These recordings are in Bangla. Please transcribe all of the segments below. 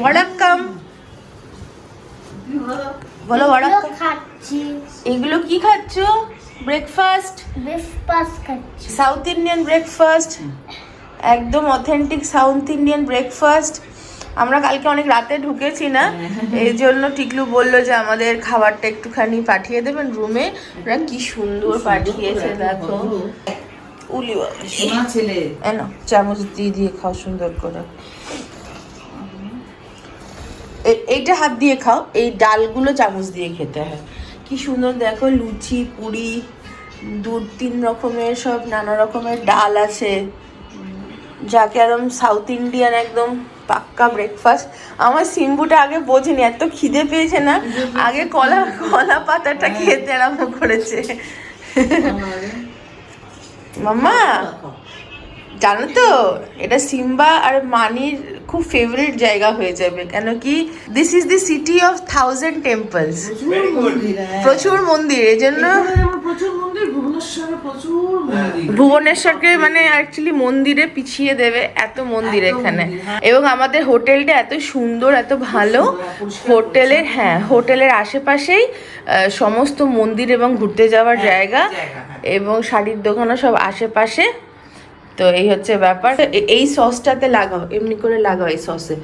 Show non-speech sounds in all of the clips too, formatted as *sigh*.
ওয়াডাক্কাম বলো ওয়াডাক্কাম খাচ্ছি এগুলো কি খাচ্ছ ব্রেকফাস্ট ব্রেকফাস্ট খাচ্ছি সাউথ ইন্ডিয়ান ব্রেকফাস্ট একদম অথেন্টিক সাউথ ইন্ডিয়ান ব্রেকফাস্ট আমরা কালকে অনেক রাতে ঢুকেছি না। এই জন্য টিকলু বলল যে আমাদের খাবারটা একটুখানি পাঠিয়ে দেবেন রুমে। ওরা কি সুন্দর পাঠিয়েছে দেখো। উলি ছেলে। চামচ দিয়ে দিয়ে খাও সুন্দর করে। এইটা হাত দিয়ে খাও এই ডালগুলো চামচ দিয়ে খেতে হয়। কি সুন্দর দেখো লুচি পুরি দু তিন রকমের সব নানা রকমের ডাল আছে। যাকে একদম সাউথ ইন্ডিয়ান একদম পাক্কা ব্রেকফাস্ট আমার সিম্বুটা আগে বোঝেনি এত খিদে পেয়েছে না? আগে কলা কলা পাতাটা খেতে আরম্ভ করেছে। মাম্মা জানো তো এটা সিম্বা আর মানির খুব ফেভারিট জায়গা হয়ে যাবে। কেন কি this is the city of thousand temples প্রচুর মন্দির হ্যাঁ। প্রচুর মন্দির এই জন্য মন্দির ভুবনেশ্বরকে মানে অ্যাকচুয়ালি মন্দিরে পিছিয়ে দেবে এত মন্দির এখানে। হ্যাঁ। এবং আমাদের হোটেলটা এত সুন্দর এত ভালো। হোটেলের হ্যাঁ হোটেলের আশেপাশেই সমস্ত মন্দির এবং ঘুরতে যাওয়ার জায়গা জায়গা, হ্যাঁ। এবং শাড়ির দোকানও সব আশেপাশে। তো এই হচ্ছে ব্যাপার। এই সসটাতে লাগাও এমনি করে লাগাও এই সসে।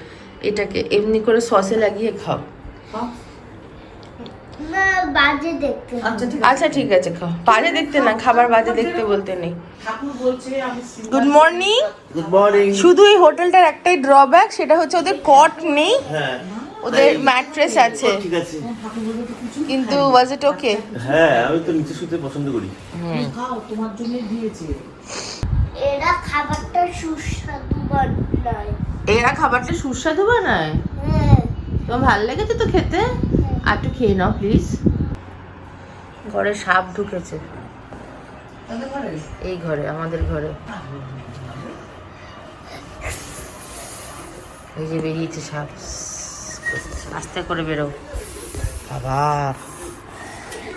এটাকে এমনি করে সসে লাগিয়ে খাও। আচ্ছা ঠিক আছে। আচ্ছা ঠিক আছে খাও। বাজে দেখতে না খাবার বাজে দেখতে বলতে নেই। ঠাকুর বলছে আমি গুড মর্নিং গুড মর্নিং শুধু এই হোটেলটার একটাই ড্রব্যাক সেটা হচ্ছে ওদের কট নেই। হ্যাঁ। ওদের ম্যাট্রেস আছে। ঠিক কিন্তু ওয়াজ ইট ওকে হ্যাঁ আমি তো নিচে শুতে পছন্দ করি। খাও তোমার জন্য দিয়েছে। এরা খাবারটা সুস্বাদু বানায়। এরা খাবারটা সুস্বাদু বানায়? হ্যাঁ। তোমার ভালো লেগেছে তো খেতে? আর একটু খেয়ে নাও প্লিজ ঘরে সাপ ঢুকেছে। এই ঘরে আমাদের ঘরে। এই যে বেরিয়েছে সাপ। আস্তে করে বেরো। বাবা।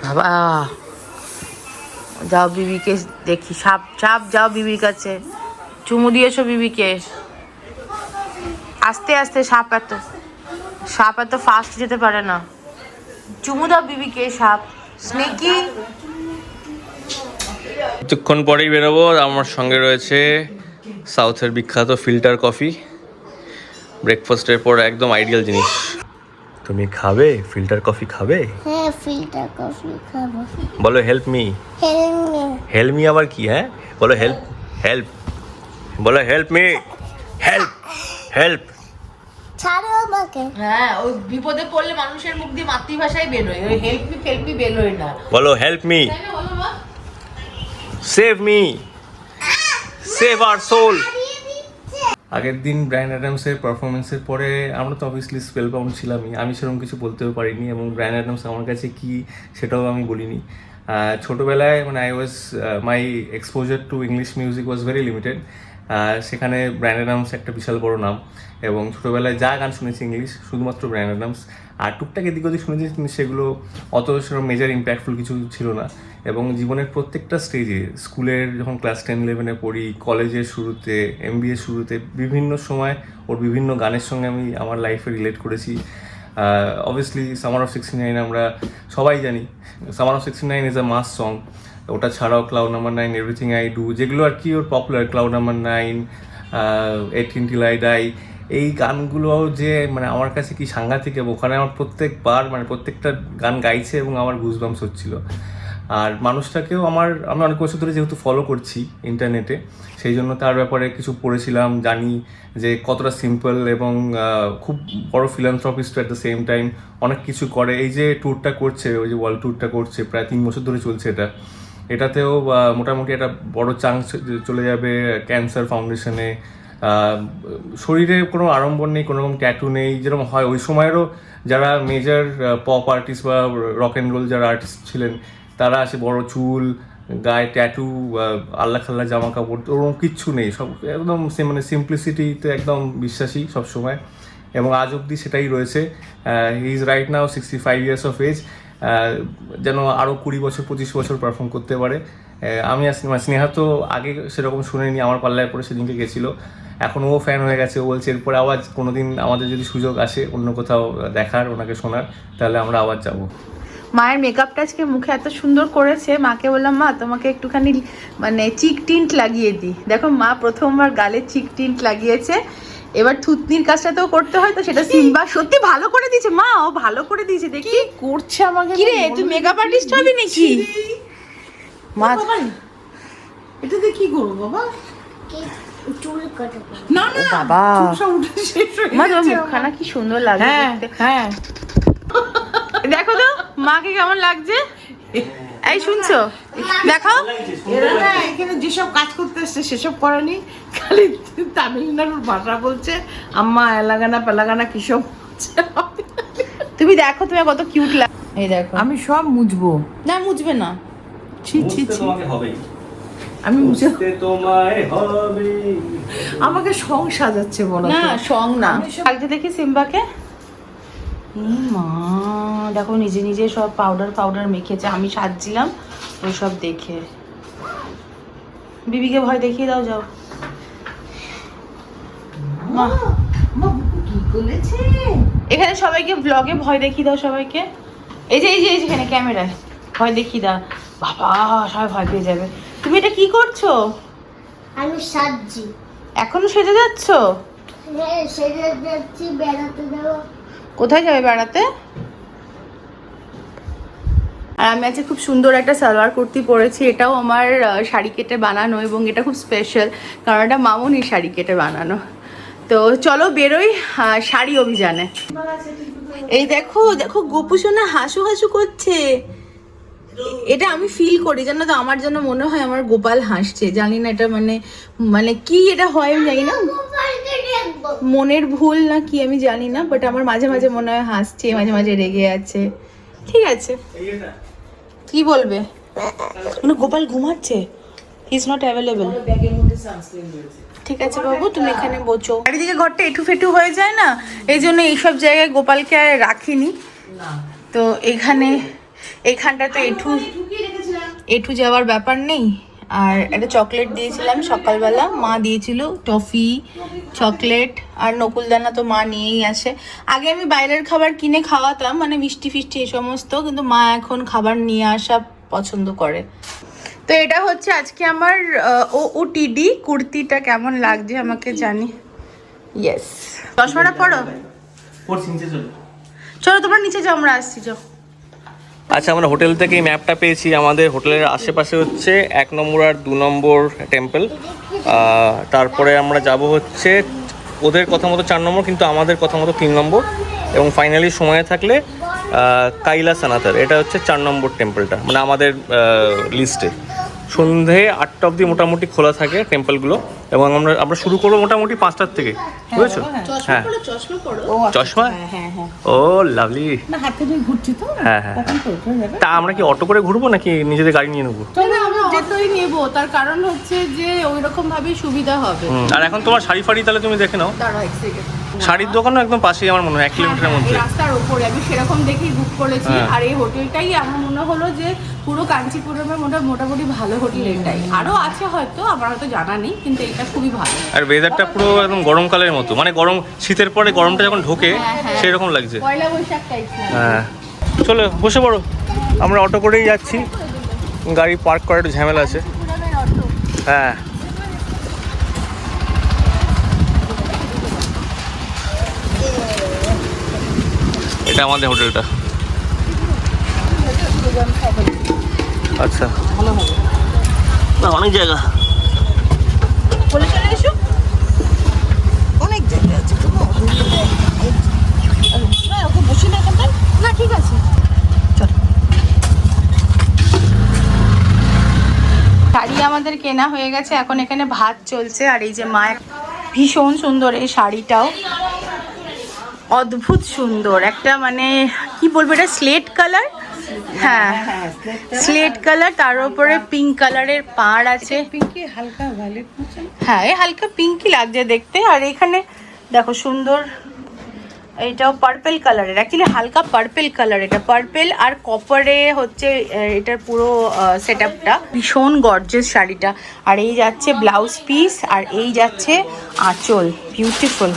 বাবা। যাও বিবিকে দেখি, সাপ সাপ, যাও বিবির কাছে। চুমু দিয়েছ বিবিকে। আস্তে আস্তে সাপ এত সাপ এত ফাস্ট যেতে পারে না। চুমু দাও বিবিকে, সাপ। স্নেকি? কিছুক্ষণ পরেই বেরোবো আমার সঙ্গে রয়েছে সাউথের বিখ্যাত ফিল্টার কফি। ব্রেকফাস্টের পর একদম আইডিয়াল জিনিস। তুমি খাবে? ফিল্টার কফি খাবে? হ্যাঁ ফিল্টার কফি খাব। বলো হেল্প মি হেল্প মি আবার কি হ্যাঁ? বলো হেল্প হেল্প বলো হেল্প মি হেল্প হেল্প ছাড়ো আমাকে। হ্যাঁ ওই বিপদে পড়লে মানুষের মুখ দিয়ে মাতৃভাষাই বেরোয় ওই হেল্পি বলো হেল্প মি তাই না বলো মা? Save me save our soul আগের দিন ব্রায়ান অ্যাডামসের পারফরমেন্সের পরে আমরা তো অবভিয়াসলি স্পেল পাউন্ড ছিলামই। আমি সেরকম কিছু বলতেও পারিনি এবং ব্রায়ান অ্যাডামস আমার কাছে কি সেটাও আমি বলিনি। ছোটোবেলায় মানে I was my exposure to English music was very limited সেখানে ব্র্যান্ড অ্যাডামস একটা বিশাল বড় নাম এবং ছোটোবেলায় যা গান শুনেছি ইংলিশ শুধুমাত্র ব্র্যান্ড অ্যাডামস আর টুকটাক এদিক ওদিক শুনেছি সেগুলো অত সেরকম মেজার ইম্প্যাক্টফুল কিছু ছিল না। এবং জীবনের প্রত্যেকটা স্টেজে স্কুলের যখন ক্লাস টেন ইলেভেনে পড়ি কলেজের শুরুতে এম শুরুতে, বিভিন্ন সময় ওর বিভিন্ন গানের সঙ্গে আমি আমার লাইফে রিলেট করেছি। Obviously summer of sixty nine আমরা সবাই জানি। Summer of sixty nine is a mass song ওটা ছাড়াও cloud number nine everything I do যেগুলো আর কি ওর popular cloud number nine eighteen till I die এই গানগুলো যে মানে আমার কাছে কি সাংঘাতিক এবং ওখানে আমার প্রত্যেকবার মানে প্রত্যেকটা গান গাইছে এবং আমার গুজবামস হচ্ছিল। আর মানুষটাকেও আমার, আমি অনেক বছর ধরে যেহেতু ফলো করছি ইন্টারনেটে সেই জন্য তার ব্যাপারে কিছু পড়েছিলাম, জানি যে কতটা সিম্পল এবং খুব বড় philanthropist at the same time অনেক কিছু করে। এই যে ট্যুরটা করছে, ওই যে ওয়ার্ল্ড ট্যুরটা করছে, প্রায় তিন বছর ধরে চলছে এটা। এটাতেও মোটামুটি একটা বড় চান্স চলে যাবে ক্যান্সার ফাউন্ডেশনে শরীরে কোনো আড়ম্বর নেই, কোনো রকম ট্যাটু নেই, যেরকম হয়। ওই সময়েরও যারা মেজর পপ আর্টিস্ট বা রক অ্যান্ড রোল যারা আর্টিস্ট ছিলেন, তারা আছে বড় চুল, গায়ে ট্যাটু আল্লাহ খাল্লা জামা কাপড় ওরকম কিচ্ছু নেই। সব একদম মানে সিম্পলিসিটিতে একদম বিশ্বাসী সবসময়। এবং আজ অবধি সেটাই রয়েছে। He is right now sixty five years of age যেন আরও কুড়ি বছর, পঁচিশ বছর পারফর্ম করতে পারে। আমি স্নেহা তো আগে সেরকম শুনিনি, আমার পাল্লায় পরে সেদিনকে গেছিল। এখন ও ফ্যান হয়ে গেছে ও বলছে এরপরে আবার কোনোদিন আমাদের যদি সুযোগ আসে অন্য কোথাও দেখার ওনাকে শোনার তাহলে আমরা আবার যাব। মায়ের মেকআপটা আজকে মুখে এত সুন্দর করেছে মাকে বললাম মা তোমাকে একটুখানি মানে চিক টিন্ট লাগিয়ে দিই। দেখো মা প্রথমবার গালে চিক টিন্ট লাগিয়েছে এবার থুতনির কাজটা তো করতে হয় তো সেটা সিম্বা সত্যি ভালো করে দিয়েছে মা ও ভালো করে দিয়েছে দেখি। করছে আমাকে? কি রে তুই মেকআপ আর্টিস্ট হবি নাকি? মা এটা দিয়ে কি করব বাবা? কি? চুল কাটাবো না না বাবা। চুল সব উঠে শেষ হয়ে মা তোমার মুখখানা কি সুন্দর লাগে হ্যাঁ দেখো তো মাকে কেমন লাগছে? এই শুনছো? দেখো এরা এখানে যেসব কাজ করতে এসছে সেসব করেনি খালি তামিলনাড়ুর ভাষা বলছে আম্মা এলাগানা পেলাগানা কিসব। তুমি দেখো তুমি কত কিউট লাগে এই দেখো। আমি সব মুছবো না মুছবে না। ছি ছি ছি। আমি মুছে তোমায় হবে। আমাকে সং সাজাচ্ছে বলো না সং না। লাগছে দেখি সিম্বাকে। মা দেখো নিজে নিজে সব পাউডার পাউডার মেখেছে। আমি সাজছিলাম ওই সব দেখে। বিবিকে ভয় দেখিয়ে দাও যাও। মা। মা কি করেছে এখানে সবাইকে ব্লগে ভয় দেখিয়ে দাও সবাইকে। এই যে এই যে এই যে এখানে ক্যামেরায়। ভয় দেখিয়ে দাও। বাবা সবাই ভয় পেয়ে যাবে। তুমি এটা কি করছ? আমি সাজছি। এখনও সেজে যাচ্ছ? হ্যাঁ যাচ্ছি বেড়াতে যাব। কোথায় যাবে বেড়াতে? আর আমি আজকে খুব সুন্দর একটা সালোয়ার কুর্তি পরেছি। এটাও আমার শাড়ি কেটে বানানো এবং এটা খুব স্পেশাল কারণ এটা মামনির শাড়ি কেটে বানানো। তো চলো বেরোই শাড়ি অভিযানে। এই দেখো দেখো গোপু সোনা হাসু হাসু করছে। এটা আমি ফিল করি জানো তো? আমার জন্য মনে হয় আমার গোপাল হাসছে জানি না এটা মানে মানে কি এটা হয় আমি জানি না। মনের ভুল না কি আমি জানি না বাট আমার মাঝে মাঝে মনে হয় হাসছে মাঝে মাঝে রেগে আছে। ঠিক আছে। কি বলবে? মানে গোপাল ঘুমাচ্ছে? ইজ নট অ্যাভেলেবল ঠিক আছে বাবু তুমি এখানে বোঝো। চারিদিকে ঘরটা এটু ফেটু হয়ে যায় না? এই জন্য এইসব জায়গায় গোপালকে আর রাখিনি। তো এখানে এখানটা তো এঠু এঠু যাওয়ার ব্যাপার নেই। আর একটা চকলেট দিয়েছিলাম সকালবেলা। মা দিয়েছিল টফি চকলেট আর নকুলদানা তো মা নিয়েই আসে আগে আমি বাইরের খাবার কিনে খাওয়াতাম মানে মিষ্টি ফিষ্টি এ সমস্ত কিন্তু মা এখন খাবার নিয়ে আসা পছন্দ করে। তো এটা হচ্ছে আজকে আমার ও ও টিডি কুর্তিটা কেমন লাগছে আমাকে জানি। ইয়েস চশমাটা পড়ো চলো তোমরা নিচে যাও আমরা আসছি যাও। আচ্ছা আমরা হোটেল থেকে এই ম্যাপটা পেয়েছি। আমাদের হোটেলের আশেপাশে হচ্ছে এক নম্বর আর দু নম্বর টেম্পল তারপরে আমরা যাব হচ্ছে ওদের কথা মতো চার নম্বর, কিন্তু আমাদের কথা মতো তিন নম্বর। এবং ফাইনালি সময় থাকলে কাইলা সানাতার, এটা হচ্ছে চার নম্বর টেম্পলটা মানে আমাদের লিস্টে সন্ধে আটটা অবধি মোটামুটি খোলা থাকে টেম্পলগুলো এবং আমরা আমরা শুরু করব মোটামুটি পাঁচটার থেকে। বুঝেছ? হ্যাঁ। চশমা ও আচ্ছা, চশমা? হ্যাঁ হ্যাঁ ও লাভলি না হাতে নিয়ে ঘুরছি তো? হ্যাঁ, হ্যাঁ, তখন তো উঠে যাবে। তা আমরা কি অটো করে ঘুরবো নাকি নিজেদের গাড়ি নিয়ে নেব? অটোই নেব। তার কারণ হচ্ছে যে ওই রকম ভাবে সুবিধা হবে। আর এখন তোমার শাড়ি ফাড়ি তাহলে তুমি দেখে নাও। দাঁড়াও এক second। শাড়ির দোকানও একদম পাশেই আমার মনে হয় এক কিলোমিটারের হ্যাঁ, মধ্যে রাস্তার ওপরে আমি সেরকম দেখেই বুক করেছি। হ্যাঁ। আর এই হোটেলটাই আমার মনে হলো যে পুরো কাঞ্চিপুরমের মোটা- মোটামুটি ভালো হোটেল এটাই। আরও আছে হয়তো আমার হয়তো জানা নেই কিন্তু এটা খুবই ভালো। আর ওয়েদারটা পুরো একদম গরমকালের মতো। মানে গরম শীতের পরে গরমটা যখন ঢোকে হ্যাঁ, হ্যাঁ। সেই রকম লাগছে। পয়লা বৈশাখ হ্যাঁ। চলো বসে পড়ো। আমরা অটো করেই যাচ্ছি। গাড়ি পার্ক করার একটু ঝামেলা আছে। হ্যাঁ। এটা আমাদের হোটেলটা। আচ্ছা। না অনেক জায়গা। বলে চলে এসো। অনেক জায়গা আছে ওকে বসে না না ঠিক আছে। শাড়ি আমাদের কেনা হয়ে গেছে এখন এখানে ভাত চলছে আর এই যে মা ভীষণ সুন্দর এই শাড়িটাও। অদ্ভুত সুন্দর। একটা মানে কি বলব এটা স্লেট কালার হ্যাঁ স্লেট কালার তার উপরে পিঙ্ক কালারের পাড় আছে। পিঙ্কি হালকা হ্যাঁ হালকা পিঙ্কি লাগছে দেখতে। আর এখানে দেখো সুন্দর এটাও পার্পেল কালারের অ্যাকচুয়ালি হালকা পার্পেল কালার এটা। পার্পেল আর কপারে হচ্ছে এটার পুরো সেট আপটা ভীষণ গর্জেস শাড়িটা। আর এই যাচ্ছে ব্লাউজ পিস আর এই যাচ্ছে আঁচল। বিউটিফুল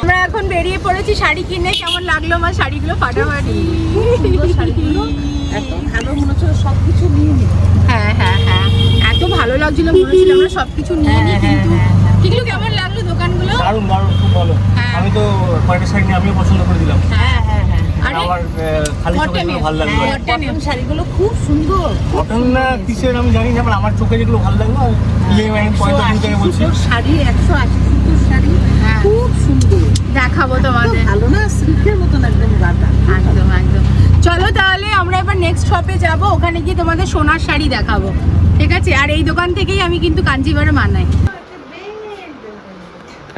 আমরা এখন বেরিয়ে পড়েছি শাড়ি কিনে। কেমন লাগল আমার শাড়িগুলো ফাটাফাটি? এত ভালো মনে হচ্ছে সবকিছু নিয়ে হ্যাঁ হ্যাঁ হ্যাঁ। এত ভালো লাগছিল মনে হচ্ছিল আমরা সবকিছু নিয়ে নিই কিন্তু ঠিকলো কেমন লাগল দারুণ দারুণ খুব ভালো। হ্যাঁ। আমি তো কয়েকটা শাড়ি আমিও পছন্দ করে দিলাম। হ্যাঁ হ্যাঁ হ্যাঁ। আমার খালি চোখে ভালো লাগল হ্যাঁ, কটন শাড়িগুলো খুব সুন্দর। কটন না কিসের আমি জানি না মানে আমার চোখে যেগুলো ভালো লাগল ইএমআই বলছি। শাড়ি একশো আশি সুতোর শাড়ি হ্যাঁ। খুব সুন্দর। দেখাবো তোমাদের। ভালো না সিল্কের মতন একদম গাটা। একদম একদম। চলো তাহলে আমরা এবার নেক্সট শপে যাব ওখানে গিয়ে তোমাদের সোনার শাড়ি দেখাবো। ঠিক আছে? আর এই দোকান থেকেই আমি কিন্তু কাঞ্জিভারে মানাই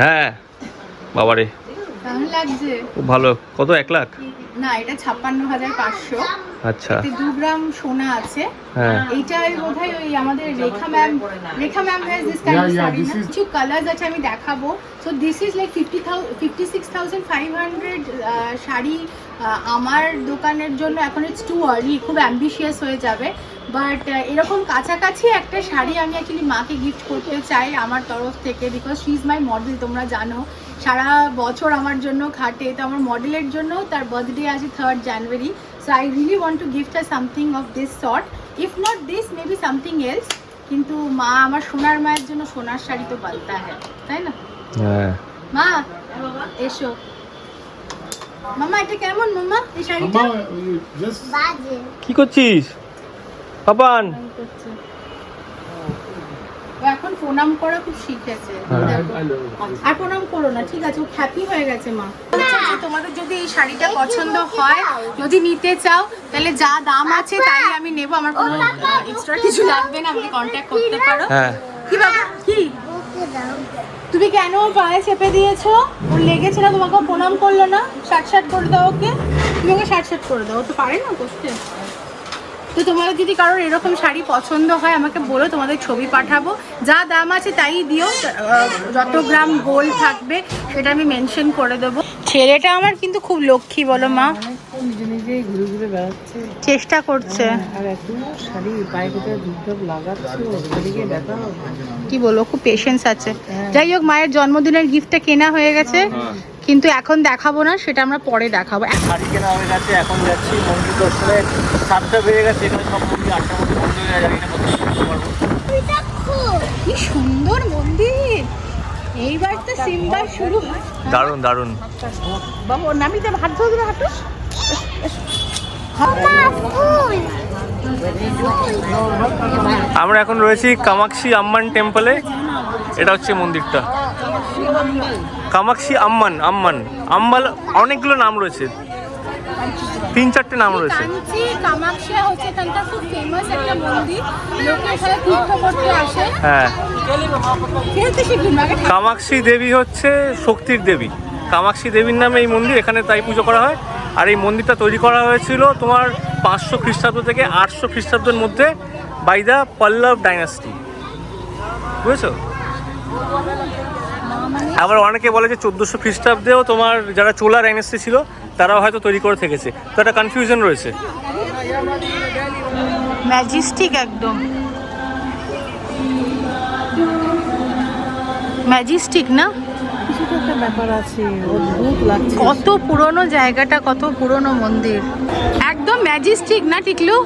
হ্যাঁ বাবারে। কেমন লাগছে? খুব ভালো। কত এক লাখ? না এটা ছাপ্পান্ন হাজার পাঁচশো। আচ্ছা। দু গ্রাম সোনা আছে। হ্যাঁ। এইটাই বোধহয় ওই আমাদের Rekha ma'am Rekha ma'am has this kind of sari না? কিছু কালার্স আছে আমি দেখাবো। So this is like fifty fifty six thousand five hundred sari আমার দোকানের জন্য এখন ইটস টু আর্লি খুব অ্যাম্বিশিয়াস হয়ে যাবে। বাট এরকম কাছাকাছি একটা শাড়ি আমি অ্যাকচুয়ালি মাকে গিফট করতে চাই আমার তরফ থেকে because she is my model তোমরা জানো। সারা বছর আমার জন্য খাটে। তো আমার মডেলের জন্য তার বার্থডে আছে third January so I really want to gift her something of this sort if not this maybe something else কিন্তু মা আমার সোনার মায়ের জন্য সোনার শাড়ি তো পালতা হ্যাঁ তাই না? হ্যাঁ। মা এসো। মামা এটা কেমন মামা এই শাড়িটা? কি করছিস? পাপান। এখন প্রণাম করা খুব শিখেছে। হ্যাঁ। আর প্রণাম করো না ঠিক আছে ও হ্যাপি হয়ে গেছে মা। তোমাদের যদি এই শাড়িটা পছন্দ হয় যদি নিতে চাও তাহলে যা দাম আছে তাই আমি নেব। আমার কোনো এক্সট্রা কিছু লাগবে না আমাকে কন্ট্যাক্ট করতে পারো। হ্যাঁ। কি বাবা কি? তুমি কেন পায়ে চেপে দিয়েছ? ওর লেগেছে না তোমাকে প্রণাম করল না? শার্ট শার্ট করে দাও ওকে। তুমি ওকে শার্ট শার্ট করে দাও ও তো পারে না করতে। তো তোমাদের যদি কারোর এরকম শাড়ি পছন্দ হয়, আমাকে বলো, তোমাদের ছবি পাঠাবো। যা দাম আছে তাই দিও যত গ্রাম গোল্ড থাকবে, সেটা আমি মেনশন করে দেবো। ছেলেটা আমার কিন্তু খুব লক্ষ্মী, বলো মা। চেষ্টা করছে। কি বলব খুব পেশেন্স আছে। যাই হোক, মায়ের জন্মদিনের গিফটটা কেনা হয়ে গেছে। কিন্তু এখন দেখাবো না সেটা আমরা পরে দেখাবো। শাড়ি কেনা হয়ে গেছে এখন যাচ্ছি মন্দির দর্শনে। সাতটা বেজে গেছে এখানে সব মন্দির আটটার মধ্যে বন্ধ হয়ে পারব। কি সুন্দর মন্দির! এইবার তো সিম্বার শুরু দারুণ দারুণ। বাবু নামিতে হাত ধরে ধরে হাঁটো আমরা এখন রয়েছি কামাক্ষী আম্মান টেম্পলে। এটা হচ্ছে মন্দিরটা। কামাক্ষী আম্মান আম্মান আম্বাল অনেকগুলো নাম রয়েছে। তিন চারটে নাম রয়েছে। কাঞ্চি হচ্ছে এখানকার খুব ফেমাস একটা মন্দির। লোকে এখানে তীর্থ করতে আসে। হ্যাঁ। কামাক্ষী দেবী হচ্ছে শক্তির দেবী। কামাক্ষী দেবীর নামে এই মন্দির এখানে তাই পুজো করা হয়। আর এই মন্দিরটা তৈরি করা হয়েছিল তোমার পাঁচশো খ্রিস্টাব্দ থেকে আটশো খ্রিস্টাব্দের মধ্যে বাই দ্য পল্লব ডাইনাস্টি বুঝেছ? আবার অনেকে বলে যে চোদ্দোশো খ্রিস্টাব্দেও তোমার যারা চোলা ডাইনাস্টি ছিল তারাও হয়তো তৈরি করে থেকেছে। তো একটা কনফিউশন রয়েছে। ম্যাজিস্টিক একদম। ম্যাজিস্টিক না? কিছু তো একটা ব্যাপার আছে কত পুরনো জায়গাটা কত পুরনো মন্দির। একদম ম্যাজিস্টিক না টিকলু?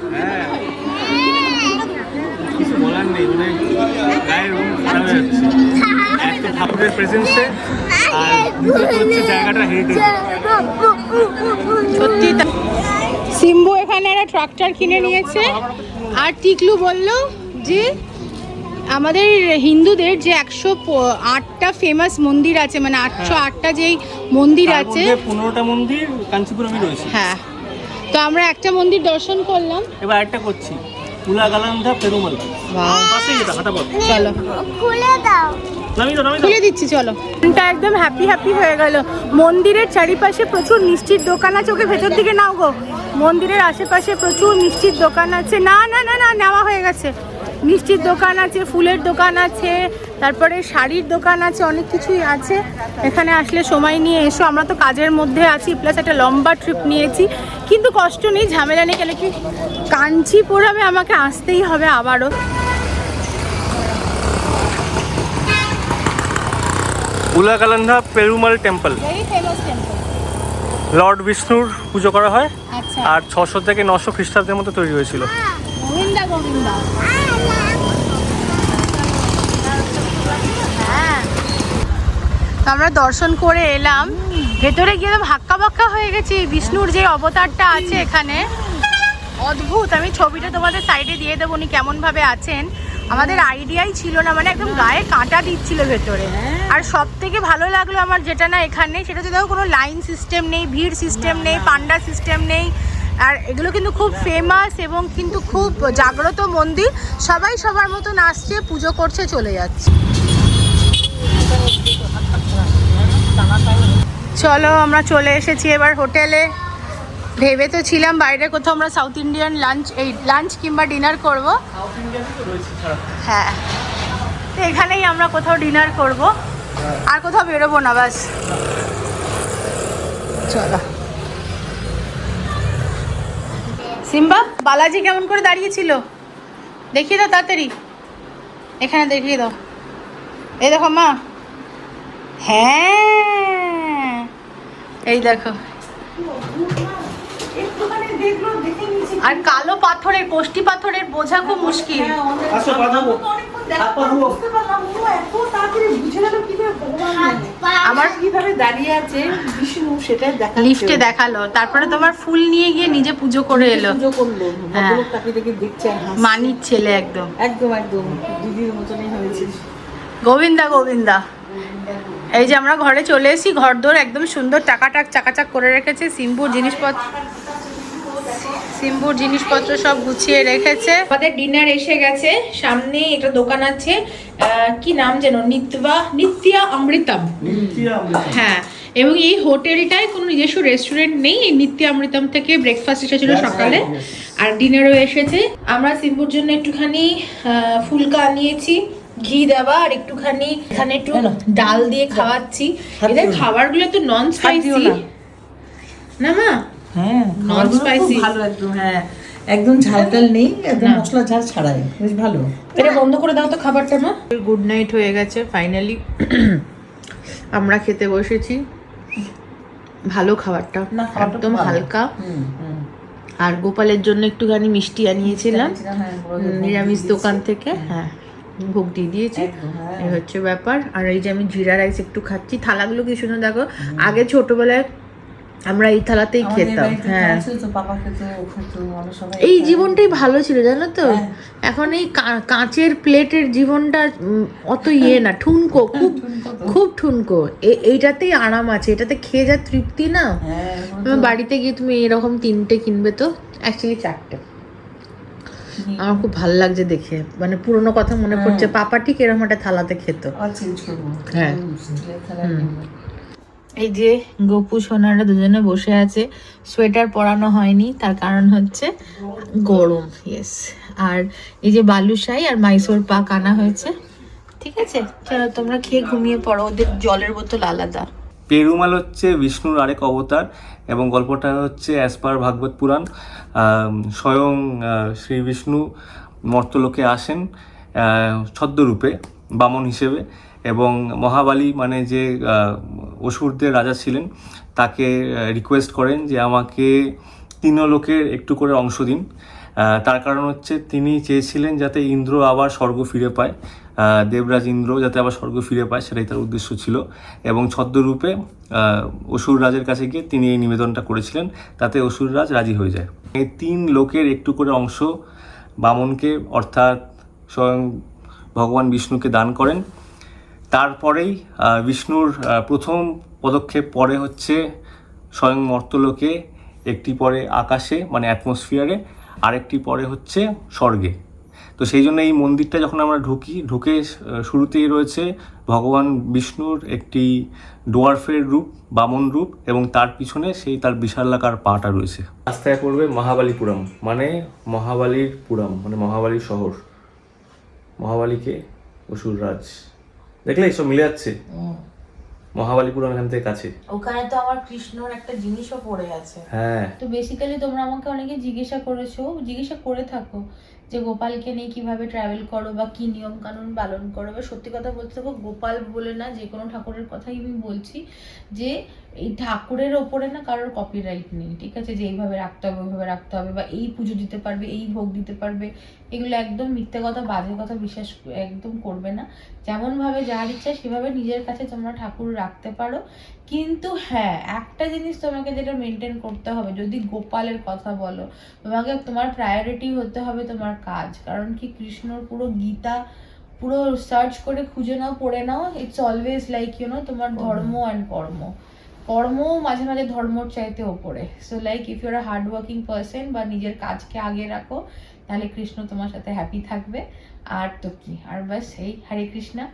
কিছু বলার নেই মানে গায়ের হয়ে তো ঠাকুরের প্রেজেন্সে আর হচ্ছে জায়গাটা হেরিটেজ সত্যি তা- সিম্বু এখানে একটা ট্রাক্টর কিনে নিয়েছে। আর টিকলু বলল যে আমাদের হিন্দুদের যে একশো আটটা ফেমাস মন্দির আছে মানে আটশো আটটা যেই মন্দির আছে। পনেরোটা মন্দির কাঞ্চিপুরমে রয়েছে। হ্যাঁ। তো আমরা একটা মন্দির দর্শন করলাম। এবার একটা করছি। উলাগালান্ধা পেরুমাল। পাশেই যেটা হাঁটা পথ চলো। খুলে দাও। দিচ্ছি, চলো। একদম হ্যাপি হ্যাপি হয়ে গেল। মন্দিরের চারিপাশে প্রচুর মিষ্টির দোকান আছে, ওকে ভেতর নাও গো। মন্দিরের আশেপাশে প্রচুর মিষ্টির দোকান আছে। না না না না, নেওয়া হয়ে গেছে। মিষ্টির দোকান আছে, ফুলের দোকান আছে, তারপরে শাড়ির দোকান আছে, অনেক কিছুই আছে। এখানে আসলে সময় নিয়ে এসো, আমরা তো কাজের মধ্যে আছি প্লাস একটা লম্বা ট্রিপ নিয়েছি। কিন্তু কষ্ট নেই, ঝামেলা নেই, কেন কি? কাঞ্চিপুরমে আমাকে আসতেই হবে আবারও। উলাকালান্ধা পেরুমাল টেম্পল। লর্ড বিষ্ণুর পুজো করা হয় আচ্ছা। আর ছশো থেকে নশো খ্রিস্টাব্দের মতো তৈরি হয়েছিল। হ্যাঁ। আমরা দর্শন করে এলাম। ভেতরে গিয়ে তো হাক্কা বাক্কা হয়ে গেছি। বিষ্ণুর যে অবতারটা আছে এখানে। অদ্ভুত। আমি ছবিটা তোমাদের সাইডে দিয়ে দেবো উনি কেমন ভাবে আছেন। আমাদের আইডিয়াই ছিল না মানে একদম গায়ে কাঁটা দিচ্ছিল ভেতরে। আর সব থেকে ভালো লাগল আমার যেটা না এখানে সেটা হচ্ছে দেখো কোনো লাইন সিস্টেম নেই ভিড় সিস্টেম নেই পান্ডা সিস্টেম নেই। আর এগুলো কিন্তু খুব ফেমাস এবং কিন্তু খুব জাগ্রত মন্দির। সবাই সবার মতন আসছে পুজো করছে চলে যাচ্ছে। চলো আমরা চলে এসেছি এবার হোটেলে। ভেবে তো ছিলাম বাইরে কোথাও আমরা সাউথ ইন্ডিয়ান লাঞ্চ এই লাঞ্চ কিংবা ডিনার করব। হ্যাঁ। তো এখানেই আমরা কোথাও ডিনার করব। আর কোথাও বেরোবো না বাস। চলো। সিম্বা বালাজি কেমন করে দাঁড়িয়েছিল? দেখিয়ে দাও তাড়াতাড়ি। এখানে দেখিয়ে দাও। এই দেখো মা। হ্যাঁ। এই দেখো। আর কালো পাথরের কোষ্টি পাথরের বোঝা খুব মুশকিল। আমার কীভাবে দাঁড়িয়ে আছে বিষ্ণু সেটা দেখা লিফটে দেখাল। তারপরে তোমার ফুল নিয়ে গিয়ে নিজে পুজো করে এলো। পুজো করল। হ্যাঁ। তাকে দেখে দেখছে মানির ছেলে একদম। একদম একদম। দিদির মতনই হয়েছে। গোবিন্দা গোবিন্দা। এই যে আমরা ঘরে চলে এসেছি ঘর দোর একদম সুন্দর টাকাটাক চাকাচাক করে রেখেছে। সিম্বুর জিনিসপত্র। সিম্বুর জিনিসপত্র সব গুছিয়ে রেখেছে। আমাদের ডিনার এসে গেছে। সামনে একটা দোকান আছে আহ, কি নাম যেন? নিত্যা নিত্যা অমৃতম। হ্যাঁ এবং এই হোটেলটায় কোনো নিজস্ব রেস্টুরেন্ট নেই। এই নিত্য অমৃতম থেকে ব্রেকফাস্ট এসেছিল সকালে। আর ডিনারও এসেছে। আমরা সিম্বুর জন্য একটুখানি আহ, ফুলকা আনিয়েছি ঘি দেওয়া আর একটুখানি এখানে একটু ডাল দিয়ে খাওয়াচ্ছি। এদের খাবারগুলো তো নন স্পাইসি না মা? হ্যাঁ খুব spicy। ভালো একদম হ্যাঁ একদম ঝালটাল নেই একদম মশলা ঝাল ছাড়াই বেশ ভালো। এটা বন্ধ করে দাও তো খাবারটা মা। গুড নাইট হয়ে গেছে ফাইনালি আমরা খেতে বসেছি। ভালো খাবারটা একদম হালকা। আর গোপালের জন্য একটুখানি মিষ্টি আনিয়েছিলাম। হ্যাঁ, নিরামিষ দোকান থেকে হ্যাঁ ভোগ দিয়ে দিয়েছি। হ্যাঁ। এই হচ্ছে ব্যাপার। আর এই যে আমি জিরা রাইস একটু খাচ্ছি থালাগুলো কি সুন্দর দেখো আগে ছোটবেলায় আমরা এই থালাতেই খেতাম হ্যাঁ। এই জীবনটাই ভালো ছিল জানো তো? হ্যাঁ। এখন এই কাঁচের প্লেটের জীবনটা অত ইয়ে না ঠুনকো খুব *laughs* খুব ঠুনকো। এইটাতেই আরাম আছে এটাতে খেয়ে যা তৃপ্তি না? হ্যাঁ, বাড়িতে গিয়ে তুমি এরকম তিনটে কিনবে তো অ্যাকচুয়ালি চারটে। আমার খুব ভালো লাগছে দেখে মানে পুরোনো কথা মনে পড়ছে পাপা ঠিক এরকম একটা থালাতে খেত। হ্যাঁ। হুম, স্টিলের থালায় কিনবো। এই যে গোপু, সোনারা দুজনে বসে আছে। সোয়েটার পরানো হয়নি, তার কারণ হচ্ছে গরম ইয়েস আর এই যে বালুশাই আর মাইসোর পাক আনা হয়েছে, ঠিক আছে? চলো তোমরা খেয়ে ঘুমিয়ে পড়ো, ওদের জলের বোতল আলাদা। পেরুমাল হচ্ছে বিষ্ণুর আরেক অবতার এবং গল্পটা হচ্ছে অ্যাজ পার ভাগবত পুরাণ স্বয়ং শ্রী বিষ্ণু মর্তলোকে আসেন ছদ্মরূপে, বামন হিসেবে। এবং মহাবালী মানে যে অসুরদের রাজা ছিলেন, তাকে রিকোয়েস্ট করেন যে আমাকে তিনলোকের একটু করে অংশ দিন। তার কারণ হচ্ছে তিনি চেয়েছিলেন যাতে ইন্দ্র আবার স্বর্গ ফিরে পায়। দেবরাজ ইন্দ্র যাতে আবার স্বর্গ ফিরে পায়, সেটাই তার উদ্দেশ্য ছিল। এবং ছদ্মরূপে অসুর রাজের কাছে গিয়ে তিনি এই নিবেদনটা করেছিলেন, তাতে অসুর রাজ রাজি হয়ে যায়। এই তিন লোকের একটু করে অংশ বামনকে, অর্থাৎ স্বয়ং ভগবান বিষ্ণুকে দান করেন। তারপরেই বিষ্ণুর প্রথম পদক্ষেপ পরে হচ্ছে স্বয়ং মর্তলোকে, একটি পরে আকাশে মানে অ্যাটমসফিয়ারে, আরেকটি পরে হচ্ছে স্বর্গে। তো সেই জন্য এই মন্দিরটা যখন আমরা ঢুকি, ঢুকে শুরুতেই রয়েছে ভগবান বিষ্ণুর একটি ডোয়ার্ফের রূপ, বামন রূপ, এবং তার পিছনে সেই তার বিশালাকার পাটা রয়েছে। রাস্তায় পড়বে মহাবালীপুরম মানে মহাবালীর পুরম মানে মহাবালীর শহর। মহাবালীকে অসুররাজ। দেখলে এইসব মিলে যাচ্ছে মহাবালীপুরম এখান থেকে কাছে। ওখানে তো আমার কৃষ্ণর একটা জিনিসও পড়ে আছে। হ্যাঁ। তো বেসিক্যালি তোমরা আমাকে অনেকে জিজ্ঞাসা করেছ জিজ্ঞাসা করে থাকো যে গোপালকে নিয়ে কীভাবে ট্রাভেল করো বা কি নিয়ম কানুন পালন করো। বা সত্যি কথা বলতে থাকো গোপাল বলে না যে কোনো ঠাকুরের কথাই আমি বলছি যে এই ঠাকুরের ওপরে না কারোর কপিরাইট নেই ঠিক আছে? যে এইভাবে রাখতে হবে ওইভাবে রাখতে হবে বা এই পুজো দিতে পারবে এই ভোগ দিতে পারবে এগুলো একদম মিথ্যে কথা বাজে কথা বিশ্বাস একদম করবে না। যেমন ভাবে যার ইচ্ছা সেভাবে নিজের কাছে তোমরা ঠাকুর রাখতে পারো। কিন্তু হ্যাঁ একটা জিনিস তোমাকে যেটা মেনটেন করতে হবে যদি গোপালের কথা বলো তোমাকে তোমার প্রায়োরিটি হতে হবে তোমার কাজ। কারণ কি কৃষ্ণর পুরো গীতা পুরো সার্চ করে খুঁজে নাও পড়ে নাও it's always like you know তোমার ধর্ম অ্যান্ড কর্ম। কর্ম মাঝে মাঝে ধর্মর চাইতে ওপরে। So like if your hard working person বা নিজের কাজকে আগে রাখো, তাহলে কৃষ্ণ তোমার সাথে হ্যাপি থাকবে। আর তো কি? আর বাস, এই হরে কৃষ্ণা।